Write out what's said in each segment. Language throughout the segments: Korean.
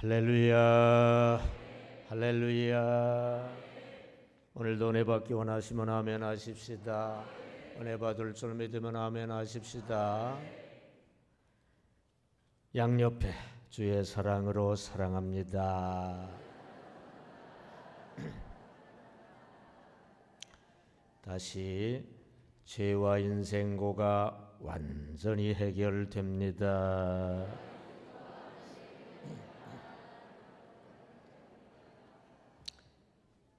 할렐루야. 할렐루야. 오늘도 은혜 받기 원하시면 아멘 하십시다. 은혜 받을 줄 믿으면 아멘 하십시다. 양옆에 주의 사랑으로 사랑합니다. 다시 죄와 인생고가 완전히 해결됩니다.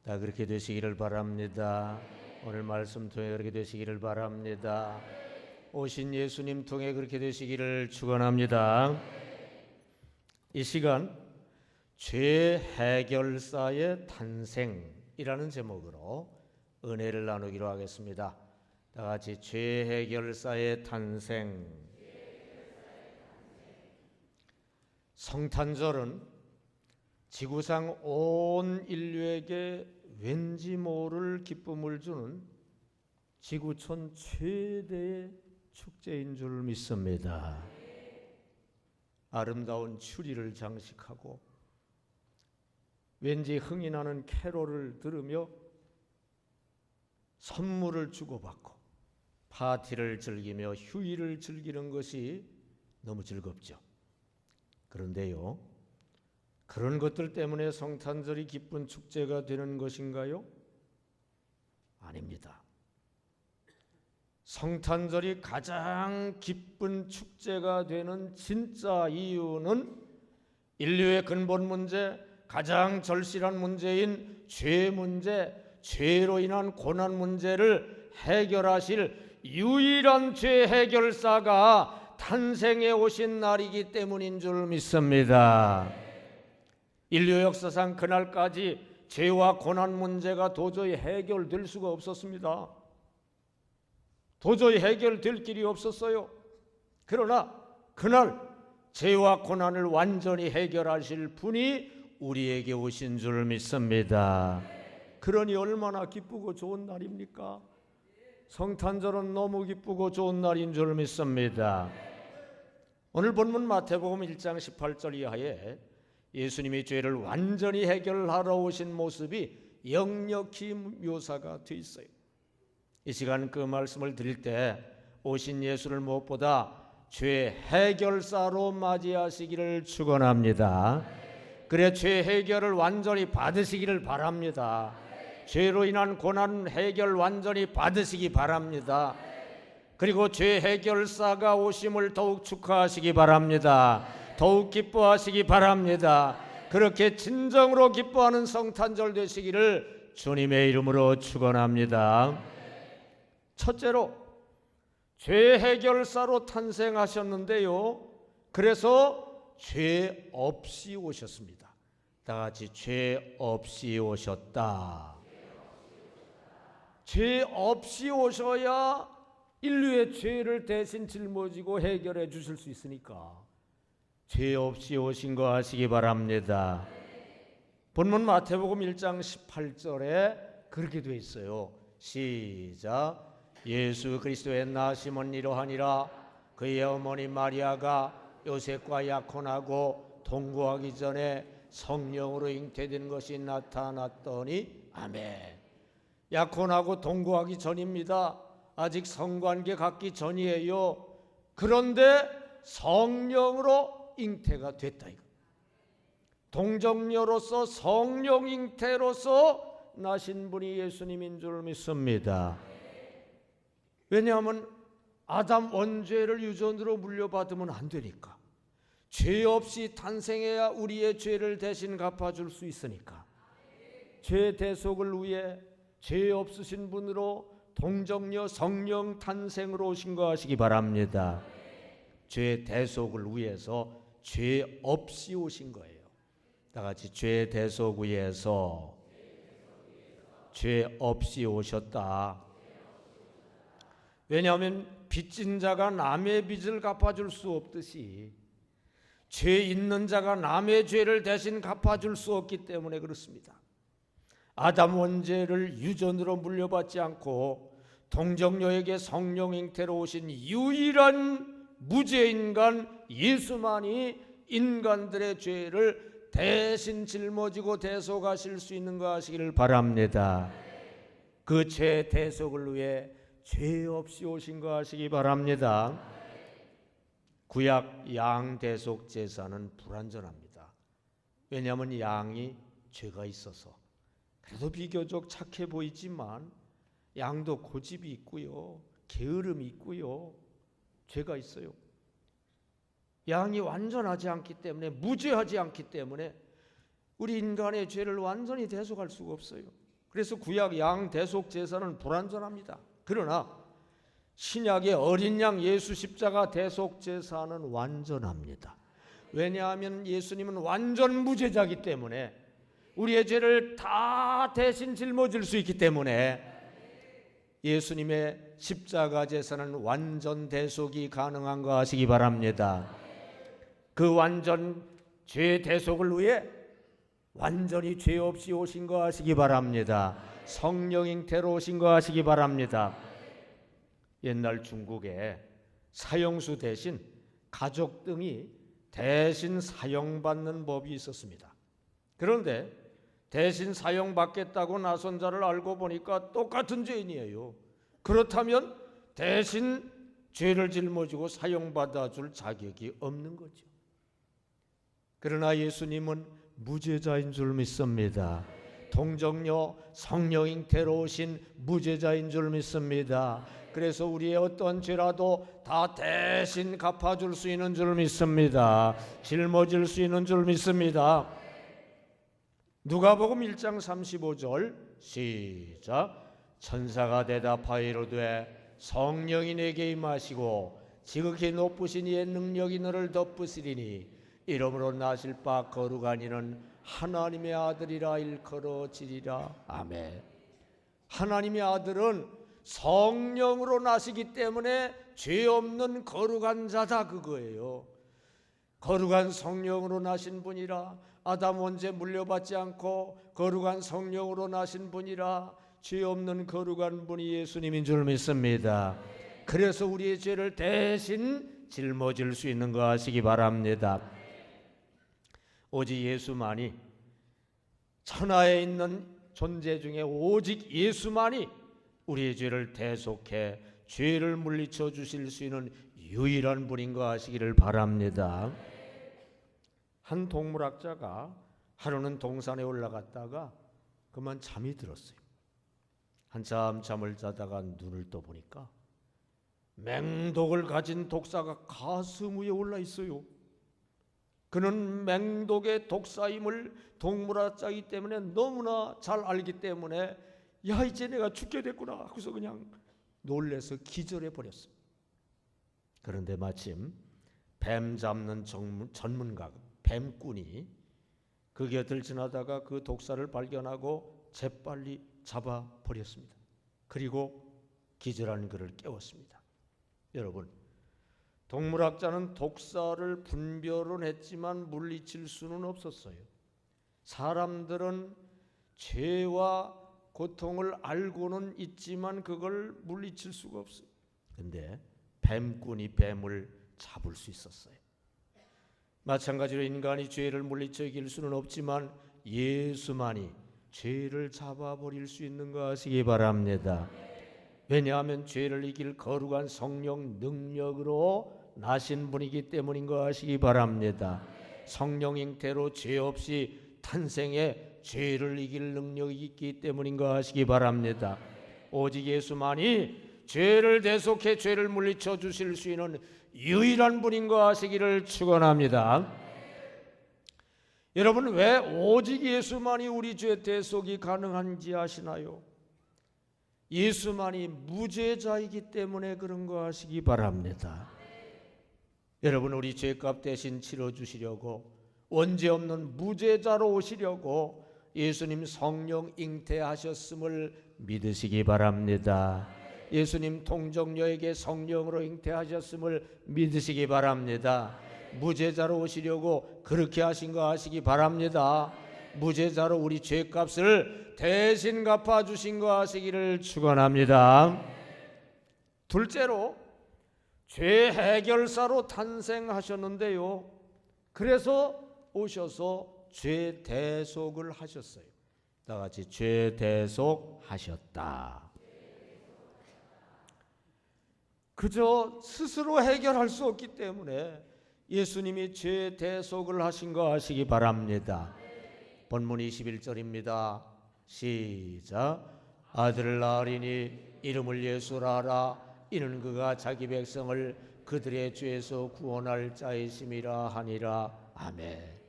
다 그렇게 되시기를 바랍니다. 오늘 말씀 통해 그렇게 되시기를 바랍니다. 오신 예수님 통해 그렇게 되시기를 축원합니다. 이 시간 죄 해결사의 탄생이라는 제목으로 은혜를 나누기로 하겠습니다. 다 같이 죄 해결사의 탄생. 성탄절은 지구상 온 인류에게 왠지 모를 기쁨을 주는 지구촌 최대의 축제인 줄 믿습니다. 아름다운 추리를 장식하고 왠지 흥이 나는 캐롤을 들으며 선물을 주고받고 파티를 즐기며 휴일을 즐기는 것이 너무 즐겁죠. 그런데요. 그런 것들 때문에 성탄절이 기쁜 축제가 되는 것인가요? 아닙니다. 성탄절이 가장 기쁜 축제가 되는 진짜 이유는 인류의 근본 문제, 가장 절실한 문제인 죄 문제, 죄로 인한 고난 문제를 해결하실 유일한 죄 해결사가 탄생해 오신 날이기 때문인 줄 믿습니다. 인류 역사상 그날까지 죄와 고난 문제가 도저히 해결될 수가 없었습니다. 도저히 해결될 길이 없었어요. 그러나 그날 죄와 고난을 완전히 해결하실 분이 우리에게 오신 줄 믿습니다. 그러니 얼마나 기쁘고 좋은 날입니까? 성탄절은 너무 기쁘고 좋은 날인 줄 믿습니다. 오늘 본문 마태복음 1장 18절 이하에 예수님이 죄를 완전히 해결하러 오신 모습이 역력히 묘사가 돼 있어요. 이 시간 그 말씀을 드릴 때 오신 예수를 무엇보다 죄 해결사로 맞이하시기를 축원합니다. 그래 죄 해결을 완전히 받으시기를 바랍니다. 죄로 인한 고난 해결 완전히 받으시기 바랍니다. 그리고 죄 해결사가 오심을 더욱 축하하시기 바랍니다. 더욱 기뻐하시기 바랍니다. 그렇게 진정으로 기뻐하는 성탄절 되시기를 주님의 이름으로 축원합니다. 첫째로 죄 해결사로 탄생하셨는데요. 그래서 죄 없이 오셨습니다. 다 같이 죄 없이 오셨다. 죄 없이 오셔야 인류의 죄를 대신 짊어지고 해결해 주실 수 있으니까 죄 없이 오신 거 아시기 바랍니다. 본문 마태복음 1장 18절에 그렇게 돼 있어요. 시작. 예수 그리스도의 나심은 이러하니라 그의 어머니 마리아가 요셉과 약혼하고 동거하기 전에 성령으로 잉태된 것이 나타났더니 아멘. 약혼하고 동거하기 전입니다. 아직 성관계 갖기 전이에요. 그런데 성령으로 잉태가 됐다 이거. 동정녀로서 성령 잉태로서 나신 분이 예수님인 줄 믿습니다. 왜냐하면 아담 원죄를 유전으로 물려받으면 안 되니까. 죄 없이 탄생해야 우리의 죄를 대신 갚아줄 수 있으니까. 죄 대속을 위해 죄 없으신 분으로 동정녀 성령 탄생으로 오신 거 아시기 바랍니다. 죄 대속을 위해서 죄 없이 오신 거예요. 다 같이 죄 대속 위해서 죄 없이 오셨다. 왜냐하면 빚진 자가 남의 빚을 갚아줄 수 없듯이 죄 있는 자가 남의 죄를 대신 갚아줄 수 없기 때문에 그렇습니다. 아담 원죄를 유전으로 물려받지 않고 동정녀에게 성령 형태로 오신 유일한 무죄인 간 예수만이 인간들의 죄를 대신 짊어지고 대속하실 수 있는 거 하시기를 바랍니다. 그 죄 대속을 위해 죄 없이 오신 거 하시기 바랍니다. 구약 양 대속 제사는 불완전합니다. 왜냐하면 양이 죄가 있어서 그래도 비교적 착해 보이지만 양도 고집이 있고요, 게으름이 있고요, 죄가 있어요. 양이 완전하지 않기 때문에 무죄하지 않기 때문에 우리 인간의 죄를 완전히 대속할 수가 없어요. 그래서 구약 양 대속 제사는 불완전합니다. 그러나 신약의 어린 양 예수 십자가 대속 제사는 완전합니다. 왜냐하면 예수님은 완전 무죄자기 때문에 우리의 죄를 다 대신 짊어질 수 있기 때문에 예수님의 십자가 제사는 완전 대속이 가능한 거 아시기 바랍니다. 그 완전 죄 대속을 위해 완전히 죄 없이 오신 거 아시기 바랍니다. 성령 잉태로 오신 거 아시기 바랍니다. 옛날 중국에 사형수 대신 가족 등이 대신 사형받는 법이 있었습니다. 그런데 대신 사형받겠다고 나선 자를 알고 보니까 똑같은 죄인이에요. 그렇다면 대신 죄를 짊어지고 사형받아 줄 자격이 없는 거죠. 그러나 예수님은 무죄자인 줄 믿습니다. 동정녀 성령 잉태로 오신 무죄자인 줄 믿습니다. 그래서 우리의 어떤 죄라도 다 대신 갚아줄 수 있는 줄 믿습니다. 짊어질 수 있는 줄 믿습니다. 누가복음 1장 35절 시작. 천사가 대답하이로되 성령이 내게 임하시고 지극히 높으신 이의 능력이 너를 덮으시리니 이름으로 나실 바 거룩한 이는 하나님의 아들이라 일컬어지리라. 아멘. 하나님의 아들은 성령으로 나시기 때문에 죄 없는 거룩한 자다 그거예요. 거룩한 성령으로 나신 분이라 아담 원죄 물려받지 않고 거룩한 성령으로 나신 분이라 죄 없는 거룩한 분이 예수님인 줄 믿습니다. 그래서 우리의 죄를 대신 짊어질 수 있는 거 아시기 바랍니다. 오직 예수만이 천하에 있는 존재 중에 오직 예수만이 우리의 죄를 대속해 죄를 물리쳐 주실 수 있는 유일한 분인 거 아시기를 바랍니다. 한 동물학자가 하루는 동산에 올라갔다가 그만 잠이 들었어요. 한참 잠을 자다가 눈을 떠 보니까 맹독을 가진 독사가 가슴 위에 올라 있어요. 그는 맹독의 독사임을 동물학자이기 때문에 너무나 잘 알기 때문에 야 이제 내가 죽게 됐구나 하고서 그냥 놀래서 기절해 버렸어. 그런데 마침 뱀 잡는 전문, 전문가 뱀꾼이 그 곁을 지나다가 그 독사를 발견하고 재빨리 잡아 버렸습니다. 그리고 기절한 그를 깨웠습니다. 여러분, 동물학자는 독사를 분별은 했지만 물리칠 수는 없었어요. 사람들은 죄와 고통을 알고는 있지만 그걸 물리칠 수가 없어요. 근데 뱀꾼이 뱀을 잡을 수 있었어요. 마찬가지로 인간이 죄를 물리쳐 이길 수는 없지만 예수만이 죄를 잡아버릴 수 있는 거 아시기 바랍니다. 왜냐하면 죄를 이길 거룩한 성령 능력으로 나신 분이기 때문인 거 아시기 바랍니다. 성령 잉태로 죄 없이 탄생해 죄를 이길 능력이 있기 때문인 거 아시기 바랍니다. 오직 예수만이 죄를 대속해 죄를 물리쳐 주실 수 있는 유일한 분인 거 아시기를 축원합니다. 여러분 왜 오직 예수만이 우리 죄 대속이 가능한지 아시나요? 예수만이 무죄자이기 때문에 그런 거 아시기 바랍니다. 여러분 우리 죄값 대신 치러 주시려고 원죄 없는 무죄자로 오시려고 예수님 성령 잉태하셨음을 믿으시기 바랍니다. 예수님 동정녀에게 성령으로 잉태하셨음을 믿으시기 바랍니다. 무죄자로 오시려고 그렇게 하신 거 아시기 바랍니다. 무죄자로 우리 죄값을 대신 갚아 주신 거 아시기를 축원합니다. 둘째로 죄 해결사로 탄생하셨는데요. 그래서 오셔서 죄 대속을 하셨어요. 다 같이 죄 대속하셨다. 그저 스스로 해결할 수 없기 때문에 예수님이 죄 대속을 하신 거 아시기 바랍니다. 본문 21절입니다. 시작. 아들을 낳으리니 이름을 예수라 하라. 이는 그가 자기 백성을 그들의 죄에서 구원할 자이심이라 하니라. 아멘.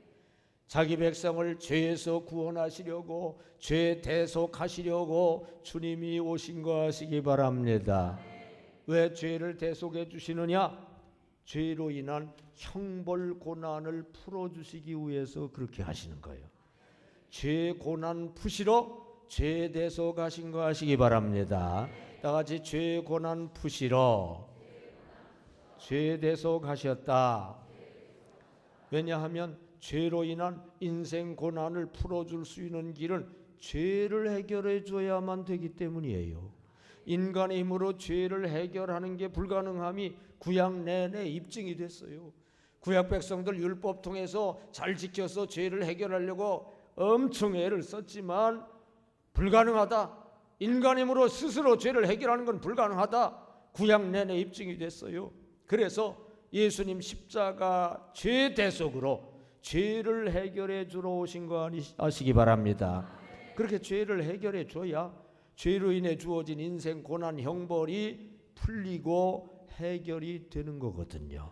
자기 백성을 죄에서 구원하시려고 죄 대속하시려고 주님이 오신 거 아시기 바랍니다. 왜 죄를 대속해 주시느냐? 죄로 인한 형벌 고난을 풀어 주시기 위해서 그렇게 하시는 거예요. 죄 고난 푸시러 죄 대속하신 거 아시기 바랍니다. 다 같이 죄 고난 푸시러 죄 대속하셨다. 왜냐하면 죄로 인한 인생 고난을 풀어줄 수 있는 길은 죄를 해결해 줘야만 되기 때문이에요. 인간의 힘으로 죄를 해결하는 게 불가능함이 구약 내내 입증이 됐어요. 구약 백성들 율법 통해서 잘 지켜서 죄를 해결하려고 엄청 애를 썼지만 불가능하다. 인간의 힘으로 스스로 죄를 해결하는 건 불가능하다. 구약 내내 입증이 됐어요. 그래서 예수님 십자가 죄 대속으로 죄를 해결해 주러 오신 거 아시기 바랍니다. 그렇게 죄를 해결해 줘야 죄로 인해 주어진 인생 고난 형벌이 풀리고 해결이 되는 거거든요.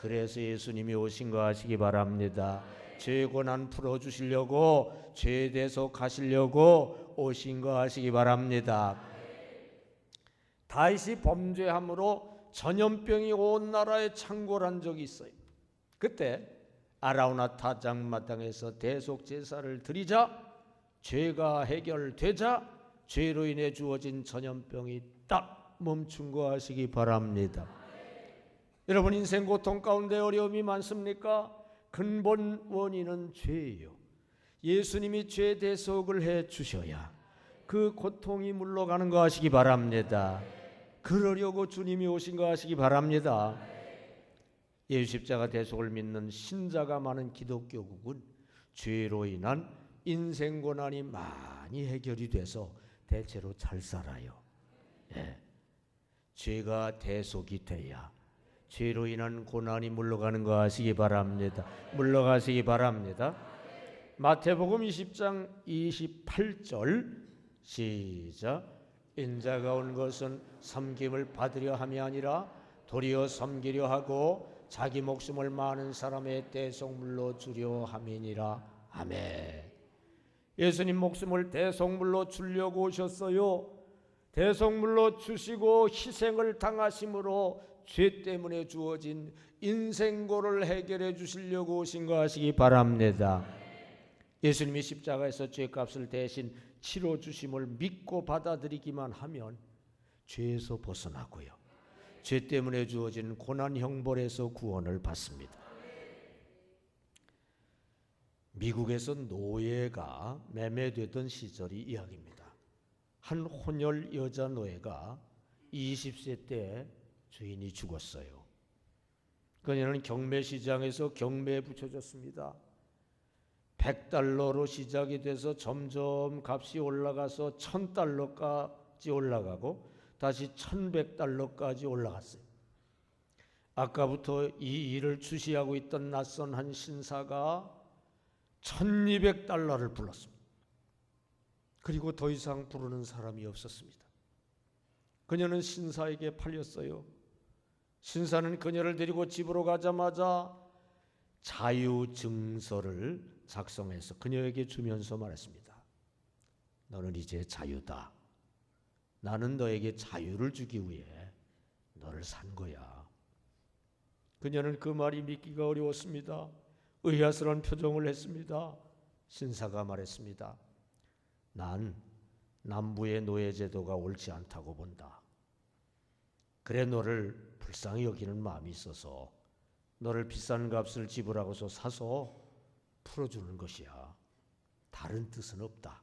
그래서 예수님이 오신 거 아시기 바랍니다. 죄 고난 풀어 주시려고 죄 대속하시려고 오신 거 아시기 바랍니다. 다윗이 범죄함으로 전염병이 온 나라에 창궐한 적이 있어요. 그때 아라우나 타장 마당에서 대속 제사를 드리자 죄가 해결되자 죄로 인해 주어진 전염병이 딱 멈춘 거 아시기 바랍니다. 여러분 인생 고통 가운데 어려움이 많습니까? 근본 원인은 죄예요. 예수님이 죄 대속을 해 주셔야 그 고통이 물러가는 거 아시기 바랍니다. 그러려고 주님이 오신 거 아시기 바랍니다. 예수 십자가 대속을 믿는 신자가 많은 기독교국은 죄로 인한 인생 고난이 많이 해결이 돼서 대체로 잘 살아요. 예. 죄가 대속이 돼야 죄로 인한 고난이 물러가는 거 아시기 바랍니다. 물러가시기 바랍니다. 마태복음 20장 28절 시작 인자가 온 것은 섬김을 받으려 함이 아니라 도리어 섬기려 하고 자기 목숨을 많은 사람의 대속물로 주려 함이니라 아멘. 예수님 목숨을 대속물로 주려고 오셨어요. 대속물로 주시고 희생을 당하심으로 죄 때문에 주어진 인생고를 해결해 주시려고 오신 거 아시기 바랍니다. 예수님이 십자가에서 죄값을 대신 치러 주심을 믿고 받아들이기만 하면 죄에서 벗어나고요. 죄 때문에 주어진 고난 형벌에서 구원을 받습니다. 미국에서 노예가 매매되던 시절이 이야기입니다. 한 혼혈 여자 노예가 20세 때 주인이 죽었어요. 그녀는 경매 시장에서 경매에 붙여졌습니다. 100달러로 시작이 돼서 점점 값이 올라가서 1000달러까지 올라가고 다시 1100달러까지 올라갔어요. 아까부터 이 일을 주시하고 있던 낯선 한 신사가 1200달러를 불렀습니다. 그리고 더 이상 부르는 사람이 없었습니다. 그녀는 신사에게 팔렸어요. 신사는 그녀를 데리고 집으로 가자마자 자유 증서를 작성해서 그녀에게 주면서 말했습니다. 너는 이제 자유다. 나는 너에게 자유를 주기 위해 너를 산 거야. 그녀는 그 말이 믿기가 어려웠습니다. 의아스러운 표정을 했습니다. 신사가 말했습니다. 난 남부의 노예 제도가 옳지 않다고 본다. 그래 너를 불쌍히 여기는 마음이 있어서 너를 비싼 값을 지불하고서 사서 풀어주는 것이야. 다른 뜻은 없다.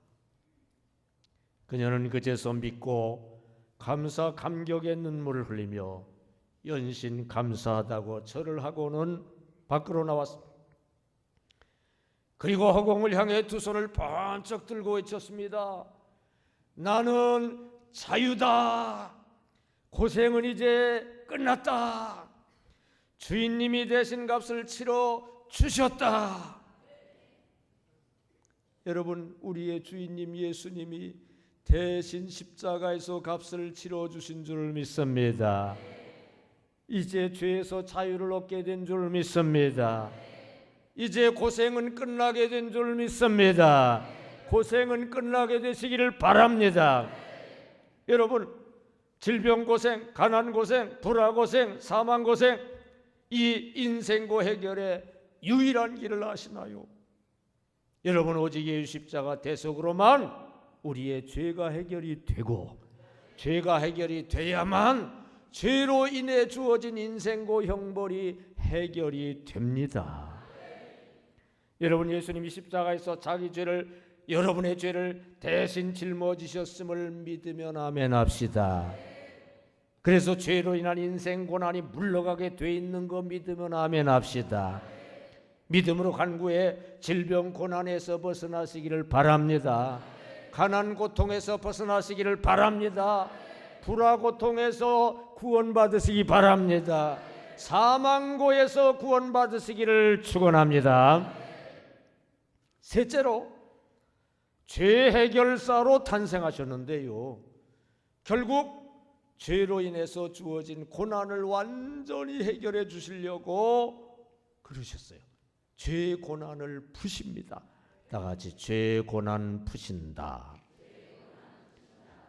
그녀는 그제서 믿고 감사 감격의 눈물을 흘리며 연신 감사하다고 절을 하고는 밖으로 나왔습니다. 그리고 허공을 향해 두 손을 번쩍 들고 외쳤습니다. 나는 자유다. 고생은 이제 끝났다. 주인님이 대신 값을 치러 주셨다. 여러분, 우리의 주인님 예수님이 대신 십자가에서 값을 치러 주신 줄 믿습니다. 이제 죄에서 자유를 얻게 된 줄 믿습니다. 이제 고생은 끝나게 된 줄 믿습니다. 고생은 끝나게 되시기를 바랍니다. 여러분, 질병 고생, 가난 고생, 불화 고생, 사망 고생, 이 인생고 해결의 유일한 길을 아시나요? 여러분 오직 예수 십자가 대속으로만 우리의 죄가 해결이 되고 죄가 해결이 돼야만 죄로 인해 주어진 인생고 형벌이 해결이 됩니다. 여러분 예수님이 십자가에서 자기 죄를 여러분의 죄를 대신 짊어지셨음을 믿으면 아멘 합시다. 그래서 죄로 인한 인생 고난이 물러가게 돼 있는 거 믿으면 아멘 합시다. 믿음으로 간구해 질병 고난에서 벗어나시기를 바랍니다. 가난 고통에서 벗어나시기를 바랍니다. 불화 고통에서 구원받으시기 바랍니다. 사망고에서 구원받으시기를 축원합니다. 셋째로 죄 해결사로 탄생하셨는데요. 결국 죄로 인해서 주어진 고난을 완전히 해결해 주시려고 그러셨어요. 죄 고난을 푸십니다. 다 같이 죄 고난 푸신다.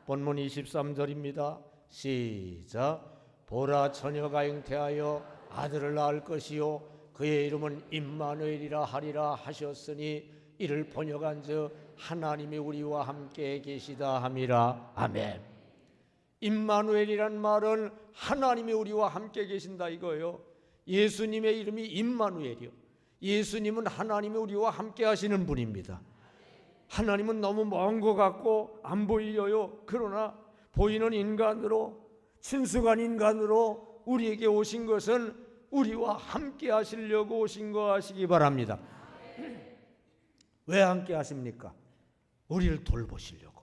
본문 23절입니다. 시작. 보라 처녀가 잉태하여 아들을 낳을 것이요 그의 이름은 임마누엘이라 하리라 하셨으니 이를 번역한즉 하나님이 우리와 함께 계시다 함이라. 아멘. 임마누엘이란 말은 하나님이 우리와 함께 계신다 이거예요. 예수님의 이름이 임마누엘이요. 예수님은 하나님이 우리와 함께 하시는 분입니다. 하나님은 너무 먼 것 같고 안 보여요. 그러나 보이는 인간으로 친숙한 인간으로 우리에게 오신 것은 우리와 함께 하시려고 오신 거 아시기 바랍니다. 왜 함께 하십니까? 우리를 돌보시려고.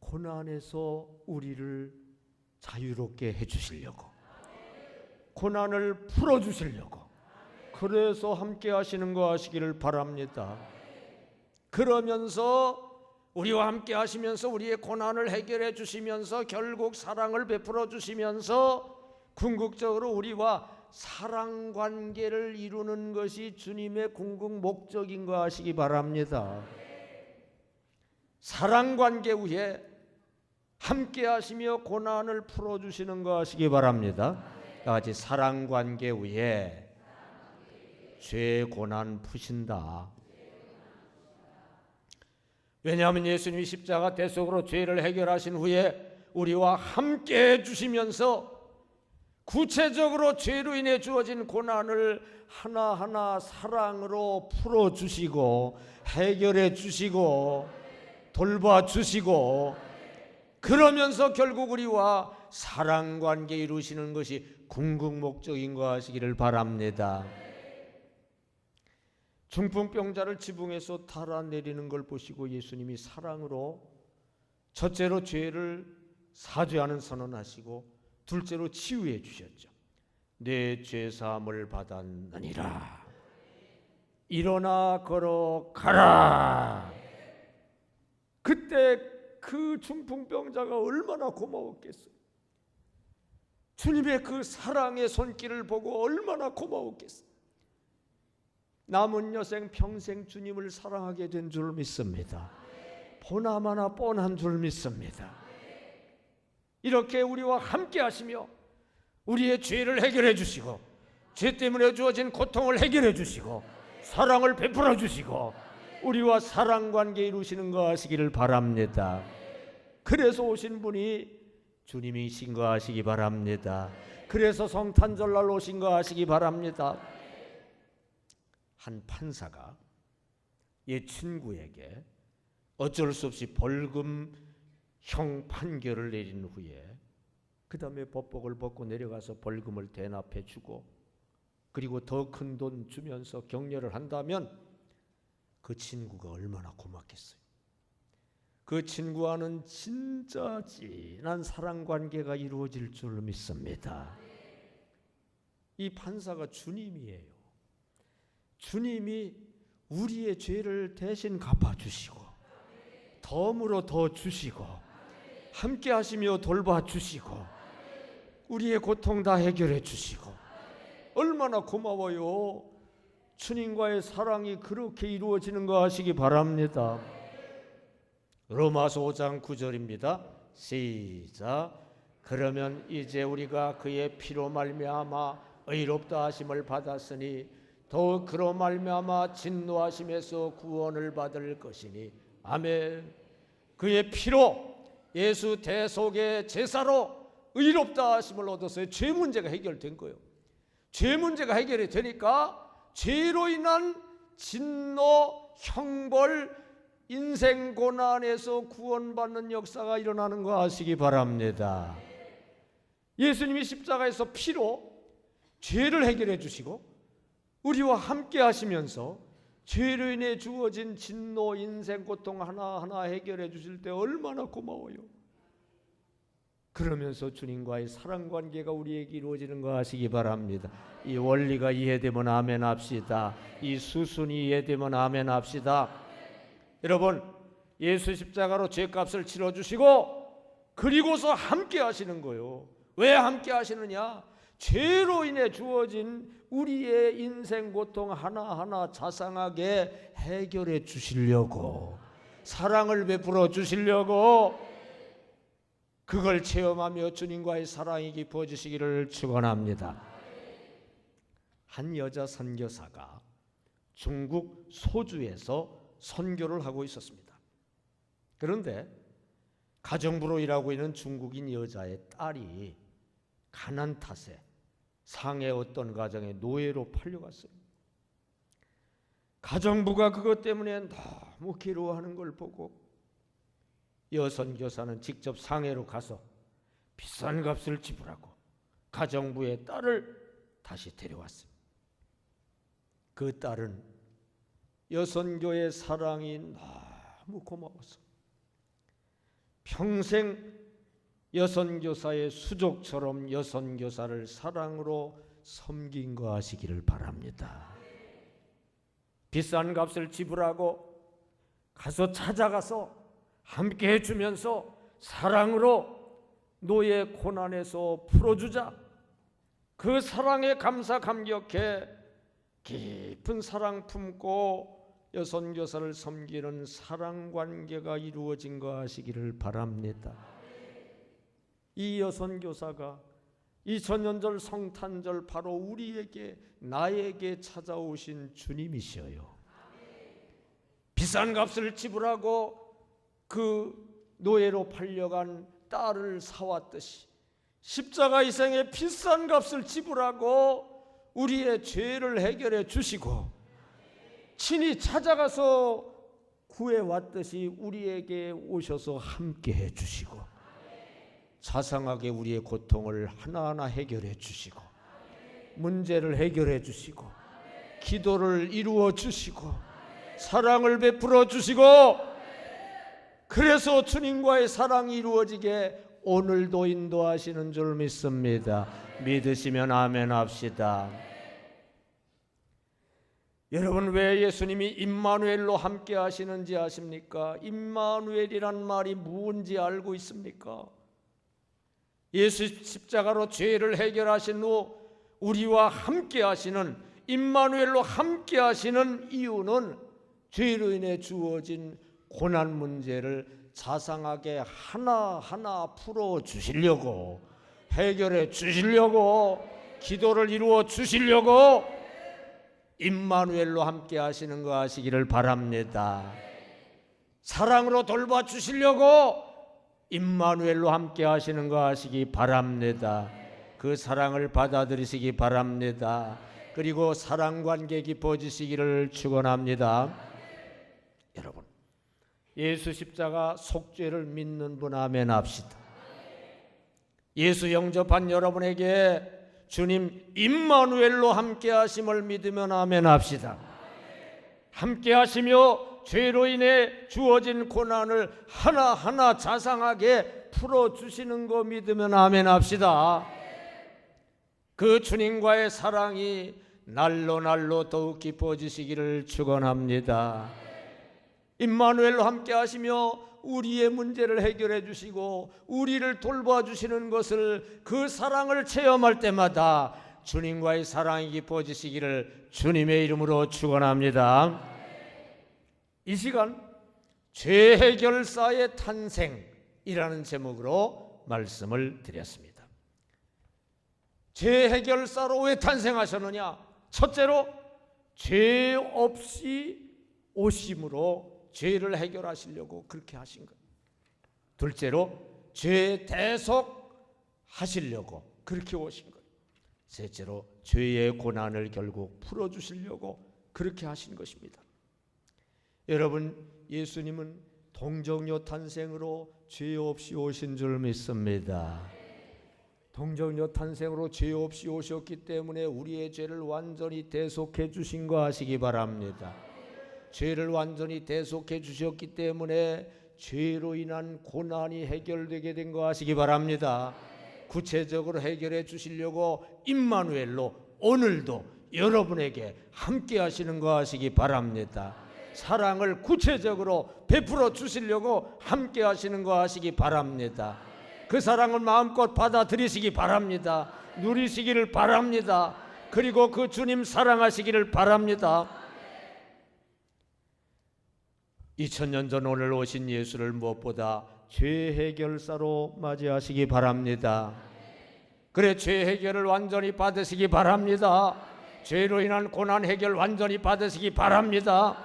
고난에서 우리를 자유롭게 해 주시려고. 고난을 풀어 주시려고. 그래서 함께 하시는 거 아시기를 바랍니다. 그러면서 우리와 함께 하시면서 우리의 고난을 해결해 주시면서 결국 사랑을 베풀어 주시면서 궁극적으로 우리와 사랑 관계를 이루는 것이 주님의 궁극 목적인 거 아시기 바랍니다. 사랑 관계 후에 함께 하시며 고난을 풀어 주시는 거 아시기 바랍니다. 다 같이 사랑 관계 후에 죄 고난 푸신다. 왜냐하면 예수님이 십자가 대속으로 죄를 해결하신 후에 우리와 함께 해 주시면서 구체적으로 죄로 인해 주어진 고난을 하나하나 사랑으로 풀어주시고 해결해 주시고 돌봐 주시고 그러면서 결국 우리와 사랑 관계 이루시는 것이 궁극 목적인 거 아시기를 바랍니다. 중풍병자를 지붕에서 달아내리는 걸 보시고 예수님이 사랑으로 첫째로 죄를 사죄하는 선언하시고 둘째로 치유해 주셨죠. 내 죄 사함을 받았느니라. 일어나 걸어가라. 그때 그 중풍병자가 얼마나 고마웠겠어요. 주님의 그 사랑의 손길을 보고 얼마나 고마웠겠어요. 남은 여생 평생 주님을 사랑하게 된 줄 믿습니다. 보나마나 뻔한 줄 믿습니다. 이렇게 우리와 함께 하시며 우리의 죄를 해결해 주시고 죄 때문에 주어진 고통을 해결해 주시고 사랑을 베풀어 주시고 우리와 사랑 관계 이루시는 거 아시기를 바랍니다. 그래서 오신 분이 주님이신 거 아시기 바랍니다. 그래서 성탄절날 오신 거 아시기 바랍니다. 한 판사가 옛 친구에게 어쩔 수 없이 벌금 형 판결을 내린 후에 그 다음에 법복을 벗고 내려가서 벌금을 대납해 주고 그리고 더 큰 돈 주면서 격려를 한다면 그 친구가 얼마나 고맙겠어요. 그 친구와는 진짜 진한 사랑 관계가 이루어질 줄 믿습니다. 이 판사가 주님이에요. 주님이 우리의 죄를 대신 갚아 주시고 덤으로 더 주시고 함께 하시며 돌봐 주시고 우리의 고통 다 해결해 주시고 얼마나 고마워요. 주님과의 사랑이 그렇게 이루어지는 거 아시기 바랍니다. 로마서 5장 9절입니다. 시작. 그러면 이제 우리가 그의 피로 말미암아 의롭다 하심을 받았으니 더욱 그로 말미암아 진노하심에서 구원을 받을 것이니 아멘. 그의 피로 예수 대속의 제사로 의롭다 하심을 얻었어요. 죄 문제가 해결된 거예요. 죄 문제가 해결이 되니까 죄로 인한 진노, 형벌, 인생 고난에서 구원받는 역사가 일어나는 거 아시기 바랍니다. 예수님이 십자가에서 피로 죄를 해결해 주시고 우리와 함께 하시면서 죄로 인해 주어진 진노, 인생 고통 하나하나 해결해 주실 때 얼마나 고마워요. 그러면서 주님과의 사랑 관계가 우리에게 이루어지는 거 아시기 바랍니다. 이 원리가 이해되면 아멘 합시다. 이 수순이 이해되면 아멘 합시다. 여러분, 예수 십자가로 죄값을 치러 주시고 그리고서 함께 하시는 거요. 왜 함께 하시느냐? 죄로 인해 주어진 우리의 인생 고통 하나하나 자상하게 해결해 주시려고 사랑을 베풀어 주시려고 그걸 체험하며 주님과의 사랑이 깊어지시기를 축원합니다. 한 여자 선교사가 중국 소주에서 선교를 하고 있었습니다. 그런데 가정부로 일하고 있는 중국인 여자의 딸이 가난 탓에 상해 어떤 가정에 노예로 팔려갔어요. 가정부가 그것 때문에 너무 괴로워하는 걸 보고 여선 교사는 직접 상해로 가서 비싼 값을 지불하고 가정부의 딸을 다시 데려왔어요. 그 딸은 여선교의 사랑이 너무 고마워서 평생 여선교사의 수족처럼 여선교사를 사랑으로 섬긴 거 아시기를 바랍니다. 비싼 값을 지불하고 가서 찾아가서 함께 해주면서 사랑으로 노예 고난에서 풀어주자. 그 사랑에 감사 감격해 깊은 사랑 품고 여선교사를 섬기는 사랑 관계가 이루어진 거 아시기를 바랍니다. 이 여선교사가 이 전년절 성탄절 바로 우리에게 나에게 찾아오신 주님이셔요. 비싼 값을 지불하고 그 노예로 팔려간 딸을 사왔듯이 십자가 이생의 비싼 값을 지불하고 우리의 죄를 해결해 주시고 친히 찾아가서 구해 왔듯이 우리에게 오셔서 함께 해 주시고 자상하게 우리의 고통을 하나하나 해결해 주시고 문제를 해결해 주시고 기도를 이루어 주시고 사랑을 베풀어 주시고 그래서 주님과의 사랑이 이루어지게 오늘도 인도하시는 줄 믿습니다. 믿으시면 아멘 합시다. 여러분 왜 예수님이 임마누엘로 함께 하시는지 아십니까? 임마누엘이란 말이 무엇인지 알고 있습니까? 예수 십자가로 죄를 해결하신 후 우리와 함께 하시는 임마누엘로 함께 하시는 이유는 죄로 인해 주어진 고난 문제를 자상하게 하나하나 풀어 주시려고 해결해 주시려고 기도를 이루어 주시려고 임마누엘로 함께 하시는 거 아시기를 바랍니다. 사랑으로 돌봐 주시려고 임마누엘로 함께 하시는 거 아시기 바랍니다. 그 사랑을 받아들이시기 바랍니다. 그리고 사랑 관계 깊어지시기를 축원합니다. 여러분 예수 십자가 속죄를 믿는 분 아멘 합시다. 예수 영접한 여러분에게 주님 임마누엘로 함께 하심을 믿으면 아멘 합시다. 함께 하시며 죄로 인해 주어진 고난을 하나하나 자상하게 풀어 주시는 거 믿으면 아멘 합시다. 그 주님과의 사랑이 날로 날로 더욱 깊어지시기를 축원합니다. 임마누엘로 함께 하시며 우리의 문제를 해결해 주시고 우리를 돌봐 주시는 것을 그 사랑을 체험할 때마다 주님과의 사랑이 깊어지시기를 주님의 이름으로 축원합니다. 이 시간 죄 해결사의 탄생이라는 제목으로 말씀을 드렸습니다. 죄 해결사로 왜 탄생하셨느냐? 첫째로 죄 없이 오심으로 죄를 해결하시려고 그렇게 하신 것. 둘째로 죄 대속 하시려고 그렇게 오신 것. 셋째로 죄의 고난을 결국 풀어 주시려고 그렇게 하신 것입니다. 여러분 예수님은 동정녀 탄생으로 죄 없이 오신 줄 믿습니다. 동정녀 탄생으로 죄 없이 오셨기 때문에 우리의 죄를 완전히 대속해 주신 거 아시기 바랍니다. 죄를 완전히 대속해 주셨기 때문에 죄로 인한 고난이 해결되게 된 거 아시기 바랍니다. 구체적으로 해결해 주시려고 임마누엘로 오늘도 여러분에게 함께 하시는 거 아시기 바랍니다. 사랑을 구체적으로 베풀어 주시려고 함께 하시는 거 아시기 바랍니다. 그 사랑을 마음껏 받아들이시기 바랍니다. 누리시기를 바랍니다. 그리고 그 주님 사랑하시기를 바랍니다. 2000년 전 오늘 오신 예수를 무엇보다 죄 해결사로 맞이하시기 바랍니다. 그래 죄 해결을 완전히 받으시기 바랍니다. 죄로 인한 고난 해결 완전히 받으시기 바랍니다.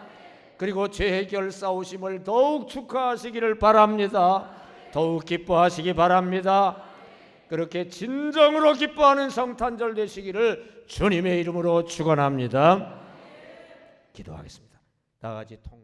그리고 죄 해결 싸우심을 더욱 축하하시기를 바랍니다. 더욱 기뻐하시기 바랍니다. 그렇게 진정으로 기뻐하는 성탄절 되시기를 주님의 이름으로 축원합니다. 기도하겠습니다. 다 같이 통